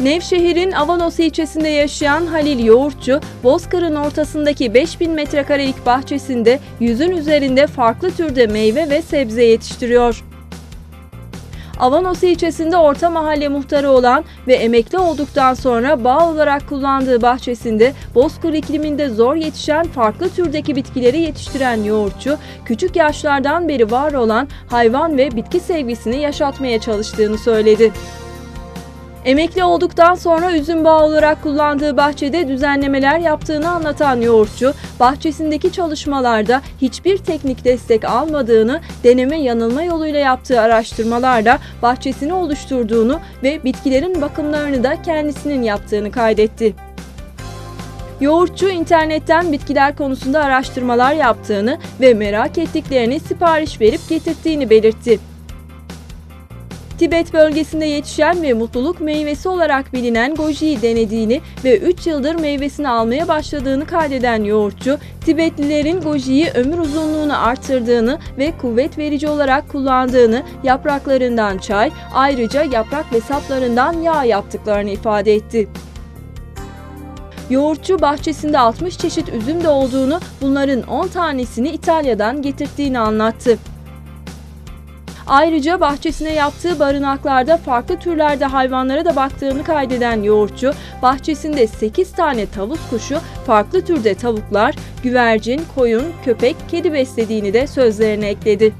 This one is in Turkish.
Nevşehir'in Avanos ilçesinde yaşayan Halil Yoğurtçu, Bozkır'ın ortasındaki 5000 metrekarelik bahçesinde yüzün üzerinde farklı türde meyve ve sebze yetiştiriyor. Avanos ilçesinde orta mahalle muhtarı olan ve emekli olduktan sonra bağ olarak kullandığı bahçesinde bozkır ikliminde zor yetişen farklı türdeki bitkileri yetiştiren yoğurtçu, küçük yaşlardan beri var olan hayvan ve bitki sevgisini yaşatmaya çalıştığını söyledi. Emekli olduktan sonra üzüm bağı olarak kullandığı bahçede düzenlemeler yaptığını anlatan yoğurtçu, bahçesindeki çalışmalarda hiçbir teknik destek almadığını, deneme yanılma yoluyla yaptığı araştırmalarla bahçesini oluşturduğunu ve bitkilerin bakımlarını da kendisinin yaptığını kaydetti. Yoğurtçu internetten bitkiler konusunda araştırmalar yaptığını ve merak ettiklerini sipariş verip getirttiğini belirtti. Tibet bölgesinde yetişen ve mutluluk meyvesi olarak bilinen gojiyi denediğini ve 3 yıldır meyvesini almaya başladığını kaydeden yoğurtçu, Tibetlilerin gojiyi ömür uzunluğunu artırdığını ve kuvvet verici olarak kullandığını, yapraklarından çay, ayrıca yaprak ve saplarından yağ yaptıklarını ifade etti. Yoğurtçu bahçesinde 60 çeşit üzüm de olduğunu, bunların 10 tanesini İtalya'dan getirttiğini anlattı. Ayrıca bahçesine yaptığı barınaklarda farklı türlerde hayvanlara da baktığını kaydeden yoğurtçu, bahçesinde 8 tane tavus kuşu, farklı türde tavuklar, güvercin, koyun, köpek, kedi beslediğini de sözlerine ekledi.